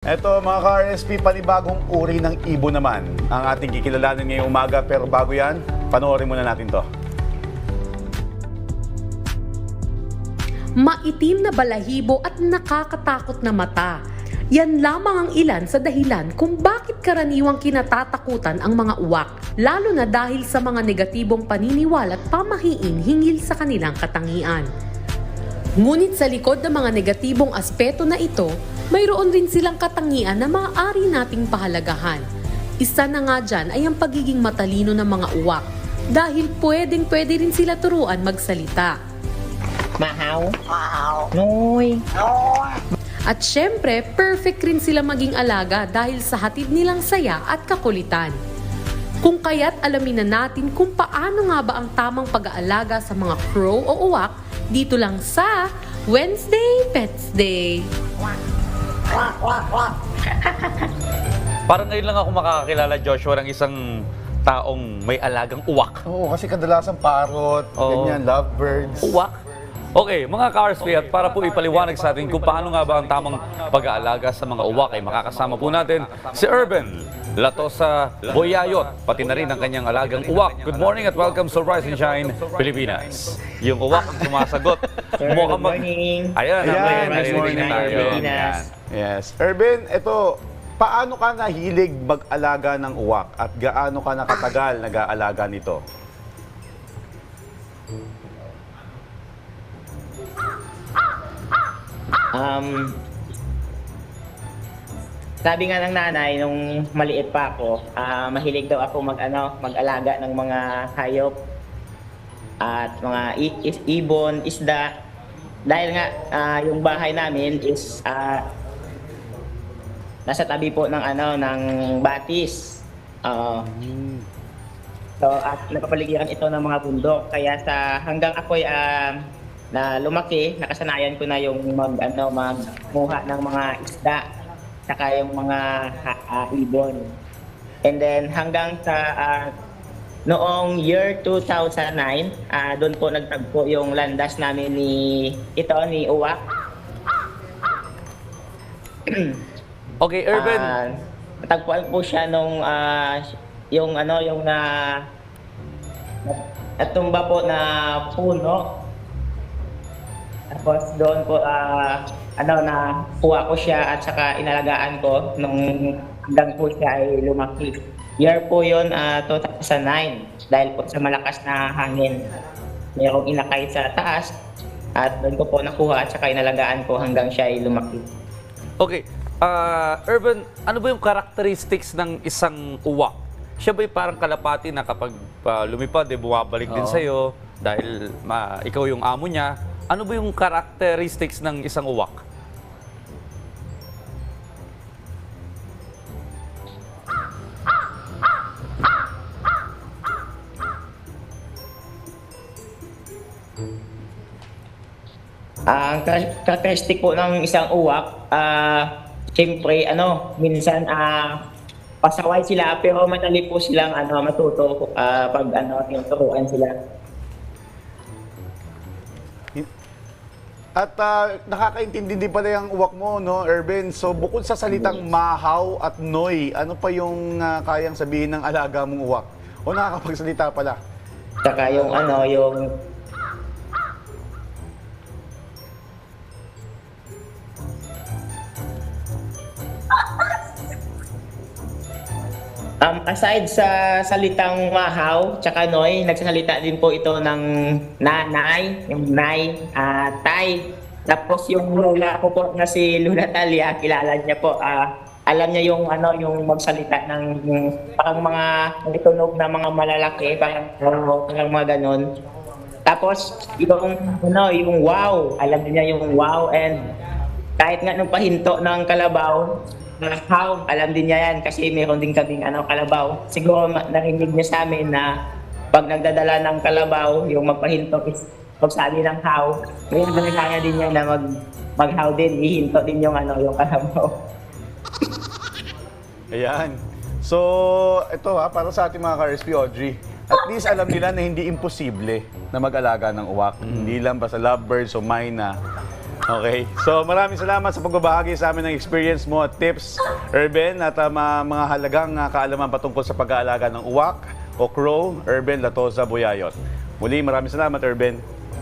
Eto mga ka-RSP, panibagong uri ng ibon naman ang ating kikilalanin ngayong umaga. Pero bago yan, panoorin muna natin to. maitim na balahibo at nakakatakot na mata. Yan lamang ang ilan sa dahilan kung bakit karaniwang kinatatakutan ang mga uwak, lalo na dahil sa mga negatibong paniniwala at pamahiin hingil sa kanilang katangian. Ngunit sa likod ng mga negatibong aspeto na ito, mayroon rin silang katangian na maaari nating pahalagahan. Isa na nga dyan ay ang pagiging matalino ng mga uwak dahil pwedeng pwede rin sila turuan magsalita. Mahaw. Noy. At syempre, perfect rin sila maging alaga dahil sa hatid nilang saya at kakulitan. Kung kaya't alamin na natin kung paano nga ba ang tamang pag-aalaga sa mga crow o uwak dito lang sa Wednesday Pets Day. Parang ngayon lang ako makakakilala, Joshua, ng isang taong may alagang uwak. Oo, kasi kadalasan parrot, Oo. ganyan, lovebirds. Uwak? Okay, mga Carsby, at para po ipaliwanag sa atin kung paano nga ba ang tamang pag-aalaga sa mga uwak, ay makakasama po natin si Urban Latosa Boyayot, pati na rin ang kanyang alagang uwak. Good morning at welcome sa Rise and Shine, Pilipinas. Yung uwak ang sumasagot. Sir, good morning. Ayan, Ayan, good morning. Pilipinas. Yes. Urban, ito, paano ka nahilig mag-alaga ng uwak at gaano ka nakatagal nag-aalaga nito? Um, sabi nga ng nanay nung maliit pa ako, ah, mahilig daw ako mag ano, mag-alaga ng mga hayop at mga ibon, isda. Dahil nga ah, yung bahay namin is ah, nasa tabi po ng ano ng batis. Oo. So at napapaligiran ito ng mga bundok kaya sa hanggang ako'y ah, na lumaki, nakasanayan ko na yung mag ano magmuha ng mga isda saka yung mga ah, ibon. And then hanggang sa ah, noong year 2009, ah, doon po nagtagpo yung landas namin ni ito ni Uwak. Okay, Urban. Ah, natagpuan po siya nung ah, yung ano yung na natumba po na puno. Tapos doon po ah, ano na kuha ko siya at saka inalagaan ko nung hanggang po siya ay lumaki. Year po yun ah, 2009 dahil po sa malakas na hangin. Mayroong inakay sa taas at doon ko po nakuha at saka inalagaan ko hanggang siya ay lumaki. Okay. Ah, Urban, ano ba yung characteristics ng isang uwak? Siya ba'y parang kalapati na kapag ah, lumipad, eh, bumabalik din Oo. sa'yo dahil ma, ikaw yung amo niya? Ano ba yung characteristics ng isang uwak? Ang ka- characteristic po ng isang uwak, ah, siyempre, ano, minsan, ah, pasaway sila, pero madali po silang, ano, matuto, ah, pag, ano, tinuturuan sila. At ah, nakakaintindi din pala yung uwak mo, no, Urban? So, bukod sa salitang mahaw at noy, ano pa yung ah, kayang sabihin ng alaga mong uwak? O nakakapagsalita pala? Tsaka yung, ano, yung, Um, aside sa salitang mahaw, tsaka noy, nagsasalita din po ito ng nanay, yung nay, ah, tay. Tapos yung lola ko po na si Luna Talia, kilala niya po, ah, alam niya yung ano yung magsalita ng yung parang mga tunog na mga malalaki, parang, parang mga ganon. Tapos yung ano, yung wow, alam niya yung wow and kahit nga nung pahinto ng kalabaw, na how, alam din niya yan kasi meron din kaming ano, kalabaw. Siguro narinig niya sa amin na pag nagdadala ng kalabaw, yung magpahinto is pagsabi ng how, ngayon na kaya din niya na mag mag-how din, ihinto din yung ano, yung kalabaw. Ayan. So, ito ha, para sa ating mga ka-RSP, Audrey, at least alam nila na hindi imposible na mag-alaga ng uwak. Hindi lang basta lovebirds o mayna. Okay. So maraming salamat sa pagbabahagi sa amin ng experience mo at tips, Urban, at uh, mga halagang uh, kaalaman patungkol sa pag-aalaga ng uwak o crow, Urban Latosa Boyayot. Muli, maraming salamat, Urban.